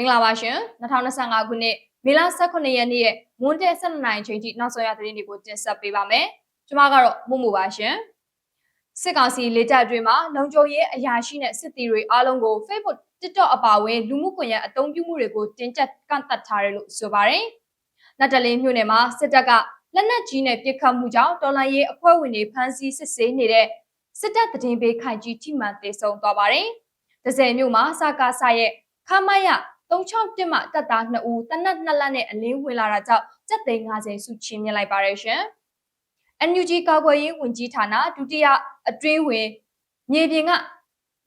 မင်္ဂလာပါရှင်2025ခုနှစ်မေလ18ရက်နေ့ရဲ့မွန်းတဲ့12နိုင်ချိန်ထိနောက်ဆုံးရသတင်းတွေကိုတင်ဆက်ပေးပါမယ်ကျွန်မကတော့မှုမှုပါရှင်စစ်ကောင်စီလေတပ်အတွင်းမှာလုံခြုံရေးအရာရှိနဲ့စစ်သည်တွေအားလုံးကို Facebook TikTok အပါအဝင်လူမှုကွန်ရက်အသုံးပြုမှုတွေကိုတင်ကြပ်ကန့်သတ်ထားတယ်လို့ဆိုပါတယ်နတ်တလင်းမြို့နယ်မှာစစ်တပ်ကလက်နက်ကြီးနဲ့ပစ်ခတ်မှုကြောင့်တော်လိုင်းရေးအဖွဲ့ဝင်တွေဖမ်းဆီးစစ်ဆေးနေတဲ့စစ်တပ်တည်င်းပေးခိုင်ကြီးထိမှန်တေဆုံးသွားပါတယ်။ဒဇယ်မြို့မှာစကားဆရဲ့ခမရ 361မှတပ်သား2ဦးတနက်2လက်နဲ့အလင်းဝင်လာတာကြောင့်စက်သိန်း50စုချင်းမြင့်လိုက်ပါရရှင်။ NUG ကာကွယ်ရေးဝန်ကြီးဌာနဒုတိယအတွင်းဝင်မြေပြင်က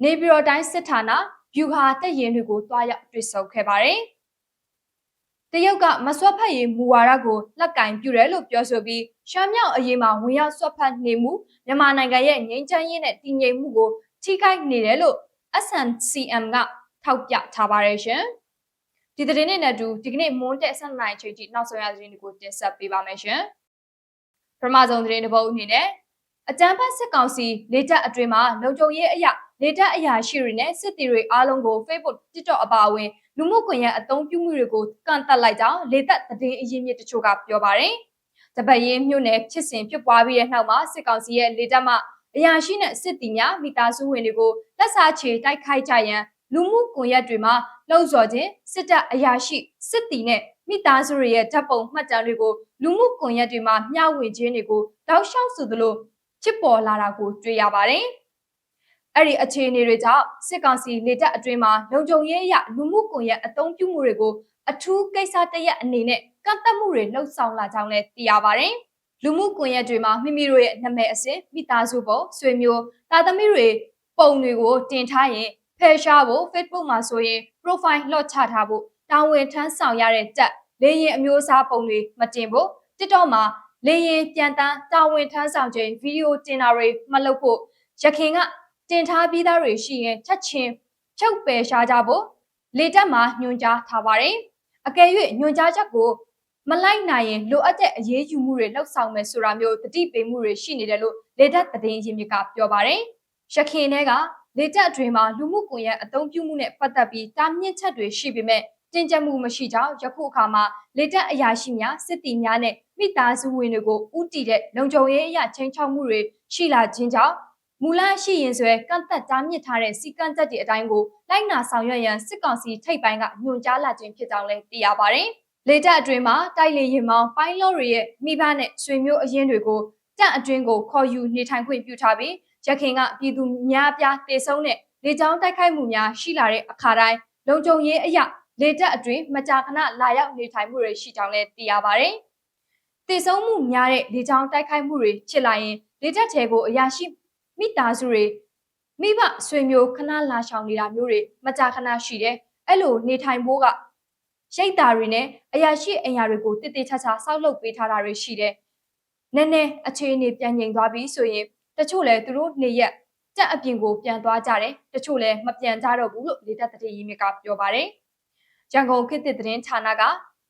နေပြည်တော်တိုင်းစစ်ဌာနဗျူဟာတပ်ရင်တွေကိုတွားရောက်တွေ့ဆုံခဲ့ပါတယ်။တရုတ်ကမဆွတ်ဖက်ရေးမူဝါဒကိုလက်ကင်ပြုတယ်လို့ပြောဆိုပြီးရှမ်းမြောက်အရေးမှာဝင်ရောက်ဆွတ်ဖက်နေမှုမြန်မာနိုင်ငံရဲ့ငြိမ်းချမ်းရေးနဲ့တည်ငြိမ်မှုကိုထိခိုက်နေတယ်လို့ SNCM ကထောက်ပြထားပါတယ်ရှင်။ ဒီသတင်းနဲ့အတူဒီကနေ့မွန်းတက်ဆက်နိုင်ချိန်ထိနောက်ဆုံးရသတင်းတွေကိုတင်ဆက်ပေးပါမယ်ရှင်။ပထမဆုံးသတင်းတစ်ပုဒ်အနေနဲ့အကြမ်းဖက်စစ်ကောင်စီလေတပ်အတွင်းမှာလုံခြုံရေးအရာလေတပ်အရာရှိတွေနဲ့စစ်သည်တွေအားလုံးကို Facebook TikTok အပါအဝင်လူမှုကွန်ရက်အသုံးပြုမှုတွေကိုကန့်သတ်လိုက်ကြောင်းလေတပ်သတင်းအရင်းမြစ်တချို့ကပြောပါတယ်။တပတ်ရင်းမြို့နယ်ဖြစ်စဉ်ဖြစ်ပွားပြီးတဲ့နောက်မှာစစ်ကောင်စီရဲ့လေတပ်မှအရာရှိနဲ့စစ်တီများမိသားစုဝင်တွေကိုလက်စားချေတိုက်ခိုက်ကြရန် လူမှုကွန်ရက်တွေမှာလှုံ့ဆော်ခြင်းစစ်တပ်အရာရှိစစ်တီနဲ့မိသားစုတွေရဲ့ဓာတ်ပုံမှတ်တမ်းတွေကိုလူမှုကွန်ရက်တွေမှာမျှဝေခြင်းတွေကိုတောက်လျှောက်ဆိုသလိုဖြစ်ပေါ်လာတာကိုတွေ့ရပါတယ်။အဲ့ဒီအခြေအနေတွေကြောင့်စစ်ကောင်စီလေတပ်အတွင်းမှာလုံခြုံရေးအရလူမှုကွန်ရက်အသုံးပြုမှုတွေကိုအထူးကိစ္စတရက်အနေနဲ့ကန့်သတ်မှုတွေလှုပ်ဆောင်လာကြောင်းလည်းသိရပါတယ်။လူမှုကွန်ရက်တွေမှာမိမိတို့ရဲ့နာမည်အစစ်မိသားစုပုံဆွေမျိုးတာသမီတွေပုံတွေကိုတင်ထားရင် ဖယ်ရှားဖို့ Facebook မှာဆိုရင် profile လော့ချထားဖို့တာဝန်ထမ်းဆောင်ရတဲ့တက်လေရင်အမျိုးအစားပုံတွေမတင်ဖို့ TikTok မှာလေရင်ပြန်တန်းတာဝန်ထမ်းဆောင်ခြင်းဗီဒီယိုတင်တာတွေမလုပ်ဖို့ရခင်ကတင်ထားပြီးသားတွေရှိရင်ချက်ချင်းဖြုတ်ပယ်ရှားကြဖို့လေတက်မှာညွှန်ကြားထားပါတယ်အကယ်၍ညွှန်ကြားချက်ကိုမလိုက်နိုင်ရင်လိုအပ်တဲ့အရေးယူမှုတွေလှုပ်ဆောင်မယ်ဆိုတာမျိုးတတိပေးမှုတွေရှိနေတယ်လို့လေတက်သတင်းရင်းမြစ်ကပြောပါတယ်ရခင်ထဲက လေတက်အတွင်းမှာလူမှုကွန်ရက်အသုံးပြုမှုနဲ့ပတ်သက်ပြီးတာမြင့်ချက်တွေရှိပေမဲ့တင်ကြပ်မှုမရှိကြောင်းယခုအခါမှာလေတက်အရာရှိများစစ်တီများနဲ့မိသားစုဝင်တွေကိုဥတီတဲ့လုံခြုံရေးအရာချင်းချောက်မှုတွေရှိလာခြင်းကြောင့်မူလရှိရင်ဆွဲကန့်သက်တားမြစ်ထားတဲ့စီကန့်သက်တွေအတိုင်းကိုလိုက်နာဆောင်ရွက်ရန်စစ်ကောင်စီထိပ်ပိုင်းကညွှန်ကြားလာခြင်းဖြစ်ကြောင်းလည်းသိရပါတယ်။လေတက်အတွင်းမှာတိုက်လေရင်မောင်းပိုင်းလော့တွေရဲ့မိဘနဲ့ဆွေမျိုးအရင်းတွေကို တက်အတွင်းကိုခေါ်ယူနေထိုင်ခွင့်ပြုထားပြီးရခင်ကပြည်သူများပြားတေဆုံးတဲ့လေကြောင်းတိုက်ခိုက်မှုများရှိလာတဲ့အခါတိုင်းလုံခြုံရေးအရာလေတပ်အတွင်းမကြာခဏလာရောက်နေထိုင်မှုတွေရှိကြောင်းလည်းသိရပါတယ်။တေဆုံးမှုများတဲ့လေကြောင်းတိုက်ခိုက်မှုတွေဖြစ်လာရင်လေတပ်ထဲကိုအရာရှိမိသားစုတွေမိဘဆွေမျိုးခဏလာရှောင်နေတာမျိုးတွေမကြာခဏရှိတယ်။အဲ့လိုနေထိုင်ဖို့ကရိတ်တာတွေနဲ့အရာရှိအရာတွေကိုတည်တည်ချာချာစောက်လုပ်ပေးထားတာတွေရှိတယ်။ နည်းနည်းအခြေအနေပြန်ငြိမ်သွားပြီဆိုရင်တချို့လည်းသူတို့နေရက်တက်အပြင်ကိုပြန်သွားကြတယ်တချို့လည်းမပြန်ကြတော့ဘူးလို့လေတပ်တရေရေးမြစ်ကပြောပါတယ်ရန်ကုန်ခေတ်သစ်သတင်းဌာနက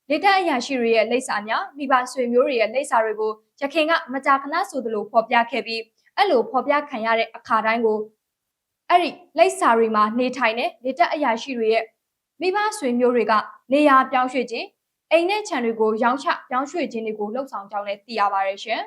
လေတပ်အရာရှိတွေရဲ့လိပ်စာများမိဘဆွေမျိုးတွေရဲ့လိပ်စာတွေကိုရခင်ကမကြာခဏဆိုသလိုဖော်ပြခဲ့ပြီးအဲ့လိုဖော်ပြခံရတဲ့အခါတိုင်းကိုအဲ့ဒီလိပ်စာတွေမှာနေထိုင်တဲ့လေတပ်အရာရှိတွေရဲ့မိဘဆွေမျိုးတွေကနေရာပြောင်းရွှေ့ခြင်း အိမ်နဲ့ခြံတွေကိုရောင်းချပြောင်းရွှေ့ခြင်းတွေကိုလှုပ်ဆောင်ကြောင်းလည်းသိရပါတယ်ရှင်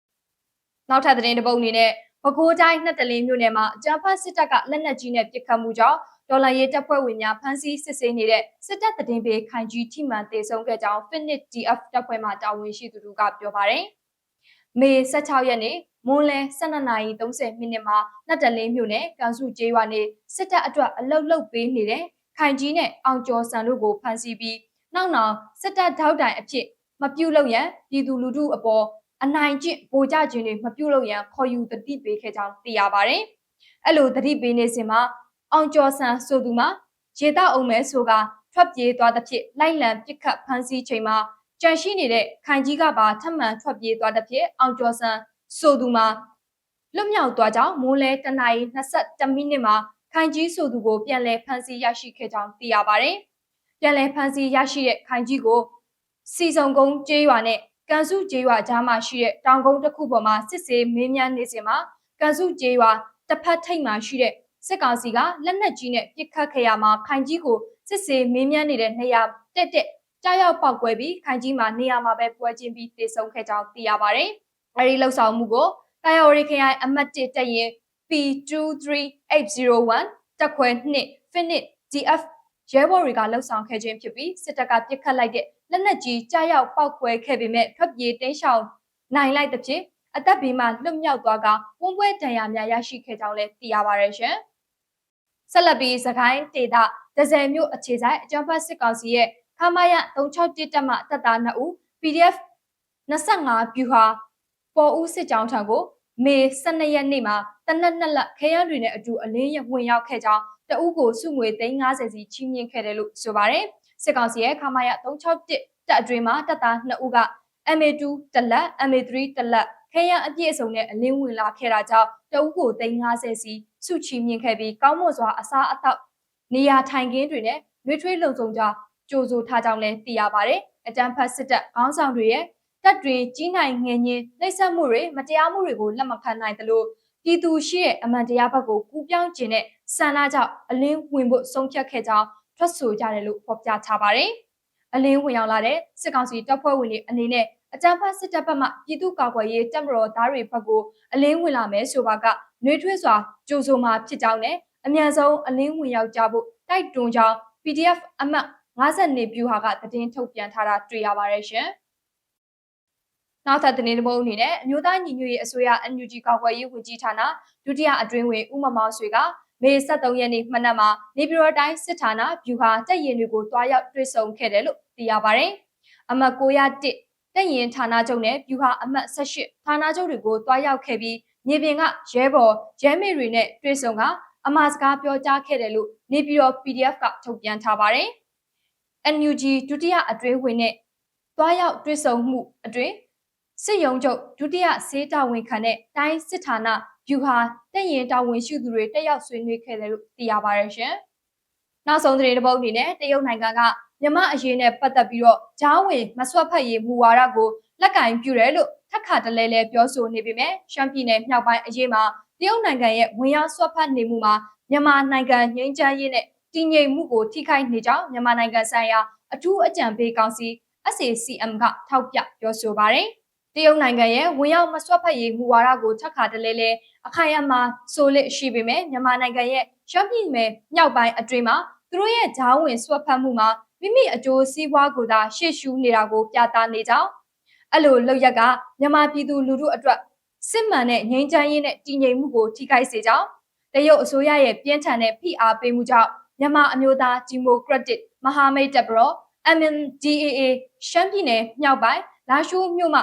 ။နောက်ထပ်သတင်းတစ်ပုဒ်အနေနဲ့ပဲခူးတိုင်းနှစ်တလင်းမြို့နယ်မှာအကြမ်းဖက်စစ်တပ်ကလက်နက်ကြီးနဲ့ပစ်ခတ်မှုကြောင့်ဒေါ်လာရေးတပ်ဖွဲ့ဝင်များဖမ်းဆီးစစ်ဆေးနေတဲ့စစ်တပ်တည်င်းပေးခိုင်ကြီးထိမှန်တေဆုံးခဲ့ကြောင်း Fitness DF တပ်ဖွဲ့မှတာဝန်ရှိသူတို့ကပြောပါတယ်။မေ16ရက်နေ့မွန်းလယ်12:30မိနစ်မှာနှစ်တလင်းမြို့နယ်ကန်စုကျေးရွာနေစစ်တပ်အတွက်အလုတ်လုတ်ပေးနေတဲ့ခိုင်ကြီးနဲ့အောင်ကျော်စံတို့ကိုဖမ်းဆီးပြီး နောက်နောက်စစ်တပ်ထောက်တိုင်အဖြစ်မပြုတ်လို့ရန်ပြည်သူလူထုအပေါ်အနိုင်ကျင့်ဗိုလ်ကြခြင်းတွေမပြုတ်လို့ရန်ခေါ်ယူတတိပေးခဲ့ကြောင်းသိရပါတယ်။အဲ့လိုတတိပေးနေစဉ်မှာအောင်ကျော်ဆန်ဆိုသူမှာရေတောက်အောင်မဲဆိုကထွက်ပြေးသွားတဲ့ဖြစ်လိုက်လံပစ်ခတ်ဖမ်းဆီးချိန်မှာကြန့်ရှိနေတဲ့ခိုင်ကြီးကပါထပ်မံထွက်ပြေးသွားတဲ့ဖြစ်အောင်ကျော်ဆန်ဆိုသူမှာလွတ်မြောက်သွားကြောင်းမိုးလဲတနအီ22မိနစ်မှာခိုင်ကြီးဆိုသူကိုပြန်လည်ဖမ်းဆီးရရှိခဲ့ကြောင်းသိရပါတယ်။ ပြန်လည်ဖမ်းဆီးရရှိတဲ့ခိုင်ကြီးကိုစီစုံကုန်းကျေးရွာနဲ့ကန်စုကျေးရွာကြားမှာရှိတဲ့တောင်ကုန်းတစ်ခုပေါ်မှာစစ်ဆေးမင်းများနေစဉ်မှာကန်စုကျေးရွာတစ်ဖက်ထိပ်မှာရှိတဲ့စစ်ကောင်စီကလက်နက်ကြီးနဲ့ပစ်ခတ်ခဲ့ရမှာခိုင်ကြီးကိုစစ်စေးမင်းမြန်းနေတဲ့နေရာတက်တက်ကြားရောက်ပောက်ကွဲပြီးခိုင်ကြီးမှာနေရာမှာပဲပွဲချင်းပြီးတေဆုံးခဲ့ကြောင်းသိရပါတယ်။အဲဒီလှုပ်ဆောင်မှုကိုတာယာဝရီခရိုင်အမှတ်1တက်ရင် P23801 တက်ခွဲ2 Finit DF ရဲဘော်တွေကလှုပ်ဆောင်ခဲ့ခြင်းဖြစ်ပြီးစစ်တပ်ကပစ်ခတ်လိုက်တဲ့လက်နက်ကြီးကြားရောက်ပောက်ကွဲခဲ့ပေမဲ့ထွက်ပြေးတင်းရှောင်နိုင်လိုက်တဲ့ဖြစ်အသက်ဘေးမှာလွတ်မြောက်သွားကဝန်းပွဲဒဏ်ရာများရရှိခဲ့ကြောင်းလည်းသိရပါတယ်ရှင်။ဆက်လက်ပြီးစကိုင်းဒေတာဒဇယ်မြို့အခြေဆိုင်အကြံဖတ်စစ်ကောင်စီရဲ့ခမာယ361တက်မှတပ်သား2ဦး PDF 25ဗျူဟာပေါ်ဦးစစ်ကြောင်းထံကိုမေ12ရက်နေ့မှာတနက်နှစ်လက်ခရမ်းတွေနဲ့အတူအလင်းရဝင်ရောက်ခဲ့ကြောင်း တအုပ်ကိုစုငွေ350စီချီးမြှင့်ခဲ့တယ်လို့ဆိုပါတယ်စစ်ကောင်စီရဲ့ခမာယ361တပ်အတွင်းမှာတပ်သား2ဦးက MA2 တလက် MA3 တလက်ခရမ်းအပြည့်အစုံနဲ့အလင်းဝင်လာခဲ့တာကြောင့်တအုပ်ကို350စီစုချီးမြှင့်ခဲ့ပြီးကောင်းမွန်စွာအစားအသောက်နေရာထိုင်ခင်းတွေနဲ့နှွေးထွေးလုံခြုံကြကြိုးဆိုထားကြောင်းလည်းသိရပါတယ်အတန်းဖတ်စစ်တပ်ခေါင်းဆောင်တွေရဲ့တပ်တွေကြီးနိုင်ငယ်ညင်းနှိပ်စက်မှုတွေမတရားမှုတွေကိုလက်မခံနိုင်သလို ပြည်သူရှိရဲ့အမှန်တရားဘက်ကိုကူးပြောင်းခြင်းနဲ့ဆန္ဒကြောင့်အလင်းဝင်ဖို့ဆုံးဖြတ်ခဲ့ကြောင်းထွက်ဆိုကြတယ်လို့ဖော်ပြထားပါတယ်။အလင်းဝင်ရောက်လာတဲ့စစ်ကောင်စီတပ်ဖွဲ့ဝင်တွေအနေနဲ့အကြမ်းဖက်စစ်တပ်ဘက်မှပြည်သူ့ကာကွယ်ရေးတပ်မတော်သားတွေဘက်ကိုအလင်းဝင်လာမယ်ဆိုပါကနှွေးထွေးစွာကြိုးဆိုမှာဖြစ်ကြောင်းနဲ့အမြန်ဆုံးအလင်းဝင်ရောက်ကြဖို့တိုက်တွန်းကြောင်း PDF အမှတ်50နေဗျူဟာကသတင်းထုတ်ပြန်ထားတာတွေ့ရပါတယ်ရှင်။ နောက်ထပ်သတင်းတစ်ပုဒ်အနေနဲ့အမျိုးသားညီညွတ်ရေးအစိုးရ NUG ကာကွယ်ရေးဝန်ကြီးဌာနဒုတိယအတွင်းဝင်ဦးမမောင်ဆွေကမေ23ရက်နေ့မှနက်မှာနေပြည်တော်တိုင်းစစ်ဌာနဗျူဟာတပ်ရင်တွေကိုတွားရောက်တွေ့ဆုံခဲ့တယ်လို့သိရပါတယ်။အမှတ်901တပ်ရင်ဌာနချုပ်နဲ့ဗျူဟာအမှတ်18ဌာနချုပ်တွေကိုတွားရောက်ခဲ့ပြီးမြေပြင်ကရဲဘော်ရဲမေတွေနဲ့တွေ့ဆုံကအမှားစကားပြောကြားခဲ့တယ်လို့နေပြည်တော် PDF ကထုတ်ပြန်ထားပါတယ်။ NUG ဒုတိယအတွင်းဝင်နဲ့တွားရောက်တွေ့ဆုံမှုအတွင်း စစ်ရုံးချုပ်ဒုတိယစေးတာဝန်ခံတဲ့တိုင်းစစ်ဌာနဗျူဟာတက်ရင်တာဝန်ရှိသူတွေတက်ရောက်ဆွေးနွေးခဲ့တယ်လို့သိရပါတယ်ရှင်။နောက်ဆုံးသတင်းတစ်ပုဒ်အနေနဲ့တရုတ်နိုင်ငံကမြမအရေးနဲ့ပတ်သက်ပြီးတော့ဂျားဝင်မဆွတ်ဖက်ရေးမူဝါဒကိုလက်ကင်ပြုတယ်လို့ထက်ခါတလဲလဲပြောဆိုနေပေမဲ့ရှမ်းပြည်နယ်မြောက်ပိုင်းအရေးမှာတရုတ်နိုင်ငံရဲ့ဝင်ရောက်ဆွတ်ဖက်နေမှုမှာမြန်မာနိုင်ငံငြိမ်းချမ်းရေးနဲ့တည်ငြိမ်မှုကိုထိခိုက်နေကြောင်းမြန်မာနိုင်ငံဆိုင်ရာအထူးအကြံပေးကောင်စီ SACM ကထောက်ပြပြောဆိုပါတယ်။ တရုတ်နိုင်ငံရဲ့ဝင်ရောက်မစွက်ဖက်ရေးမူဝါဒကိုထပ်ခါတလဲလဲအခိုင်အမာဆိုလစ်ရှိပေမဲ့မြန်မာနိုင်ငံရဲ့ရှမ်းပြည်နယ်မြောက်ပိုင်းအတွင်းမှာသူတို့ရဲ့ဂျားဝင်စွက်ဖက်မှုမှာမိမိအကျိုးစီးပွားကိုသာရှေ့ရှုနေတာကိုပြသနေကြောင်းအဲ့လိုလောက်ရက်ကမြန်မာပြည်သူလူထုအတွက်စစ်မှန်တဲ့ငြိမ်းချမ်းရေးနဲ့တည်ငြိမ်မှုကိုထိခိုက်စေကြောင်းတရုတ်အစိုးရရဲ့ပြင်းထန်တဲ့ဖိအားပေးမှုကြောင့်မြန်မာအမျိုးသားဒီမိုကရက်တစ်မဟာမိတ်တပ်ဘရော MNDAA ရှမ်းပြည်နယ်မြောက်ပိုင်းလာရှိုးမြို့မှာ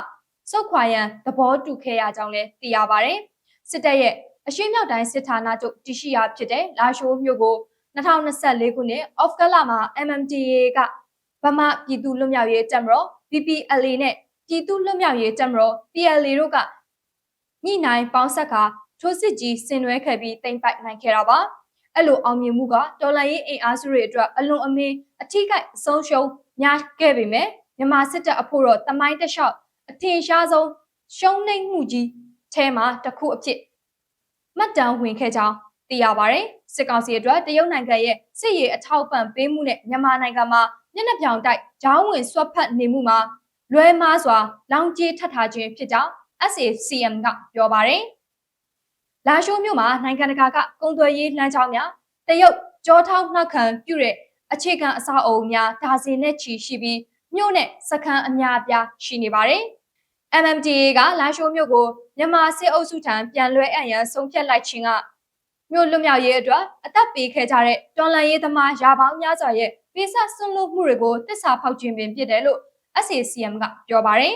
စုတ်ခွာရန်သဘောတူခဲ့ရကြောင်းလည်းသိရပါတယ်။စစ်တပ်ရဲ့အရှေ့မြောက်တိုင်းစစ်ဌာနချုပ်တရှိရာဖြစ်တဲ့လာရှိုးမြို့ကို2024ခုနှစ်အော့ဖ်ကလာမှာ MMDA ကဗမာပြည်သူ့လွတ်မြောက်ရေးတပ်မတော် PPLA နဲ့ပြည်သူ့လွတ်မြောက်ရေးတပ်မတော် PLA တို့ကညှိနှိုင်းပေါင်းဆက်ကထိုးစစ်ကြီးဆင်နွှဲခဲ့ပြီးတင်ပိုက်နိုင်ခဲ့တာပါ။အဲ့လိုအောင်မြင်မှုကတော်လှန်ရေးအင်အားစုတွေအတွက်အလွန်အမင်းအထိကိအဆုံးရှုံးများခဲ့ပေမဲ့မြန်မာစစ်တပ်အဖို့တော့တမိုင်းတလျှောက် အထင်ရှားဆုံးရှုံးနိမ့်မှုကြီးထဲမှာတစ်ခုအဖြစ်မှတ်တမ်းဝင်ခဲ့ကြောင်းသိရပါတယ်စစ်ကောင်စီအတွက်တရုတ်နိုင်ငံရဲ့စစ်ရေးအထောက်ပံ့ပေးမှုနဲ့မြန်မာနိုင်ငံမှာမျက်နှာပြောင်တိုက်ဂျောင်းဝင်ဆွတ်ဖက်နေမှုမှာလွဲမားစွာ လောင်ကြီးထပ်ထားခြင်းဖြစ်ကြောင်း SACM ကပြောပါတယ်လာရှိုးမြို့မှာနိုင်ငံတကာကကုန်သွယ်ရေးလမ်းကြောင်းများတရုတ်ကြောထောက်နှောက်ခံပြုတဲ့အခြေခံအဆောက်အအုံများဒါဇင်နဲ့ချီရှိပြီးမြို့နဲ့စခန်းအများအပြားရှိနေပါတယ်။ MMDA ကလာရှိုးမြို့ကိုမြန်မာစစ်အုပ်စုထံပြန်လွှဲအပ်ရန်ဆုံးဖြတ်လိုက်ခြင်းကမြို့လွတ်မြောက်ရေးအတွက်အသက်ပေးခဲ့ကြတဲ့တော်လန်ရေးသမားရာပေါင်းများစွာရဲ့ပေးဆက်ဆွလွတ်မှုတွေကိုတစ္ဆာဖောက်ခြင်းပင်ဖြစ်တယ်လို့ SACM ကပြောပါတယ်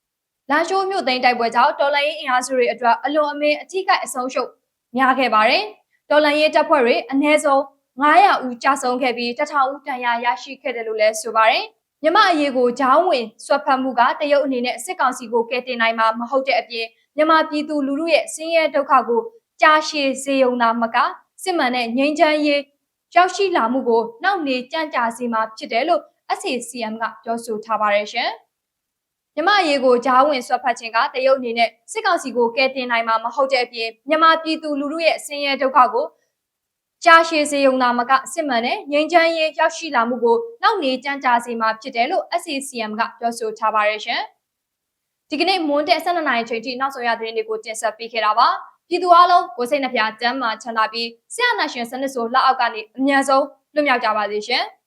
။လာရှိုးမြို့သိမ်းတိုက်ပွဲကြောင့်တော်လန်ရေးအင်အားစုတွေအတွက်အလွန်အမင်းအထိကိအဆုံးရှုံးများခဲ့ပါတယ်။တော်လန်ရေးတပ်ဖွဲ့တွေအ ਨੇ ဆုံး900ဦးကြာဆုံးခဲ့ပြီး1000ဦးတန်ရာရရှိခဲ့တယ်လို့လည်းဆိုပါတယ်။ မြမအရေးကိုဂျောင်းဝင်ဆွတ်ဖက်မှုကတရုတ်အနေနဲ့စစ်ကောင်စီကိုကယ်တင်နိုင်မှာမဟုတ်တဲ့အပြင်မြမပြည်သူလူထုရဲ့ဆင်းရဲဒုက္ခကိုကြာရှည်စေုံနာမကစစ်မှန်တဲ့ငြိမ်းချမ်းရေးရောက်ရှိလာမှုကိုနှောင့်နှေးကြန့်ကြာစေမှာဖြစ်တယ်လို့ SACM ကပြောဆိုထားပါတယ်ရှင်။မြမရေးကိုဂျားဝင်ဆွတ်ဖက်ခြင်းကတရုတ်အနေနဲ့စစ်ကောင်စီကိုကယ်တင်နိုင်မှာမဟုတ်တဲ့အပြင်မြမပြည်သူလူထုရဲ့ဆင်းရဲဒုက္ခကို ကြာရှည်စေုံနာမကစစ်မှန်တဲ့ငြိမ်းချမ်းရေးရောက်ရှိလာမှုကိုနောက်နေကြံကြာစေမှာဖြစ်တယ်လို့ SCCM ကပြောဆိုထားပါတယ်ရှင်။ဒီကနေ့မွန်းတဲ့12နာရီချိန်ထိနောက်ဆုံးရသတင်းတွေကိုတင်ဆက်ပေးခဲ့တာပါ။ပြည်သူအလုံးကိုစိတ်နှပြတမ်းမှချမ်းသာပြီးဆရာနာရှင်စနစ်ဆိုလက်အောက်ကနေအမြန်ဆုံးလွတ်မြောက်ကြပါစေရှင်။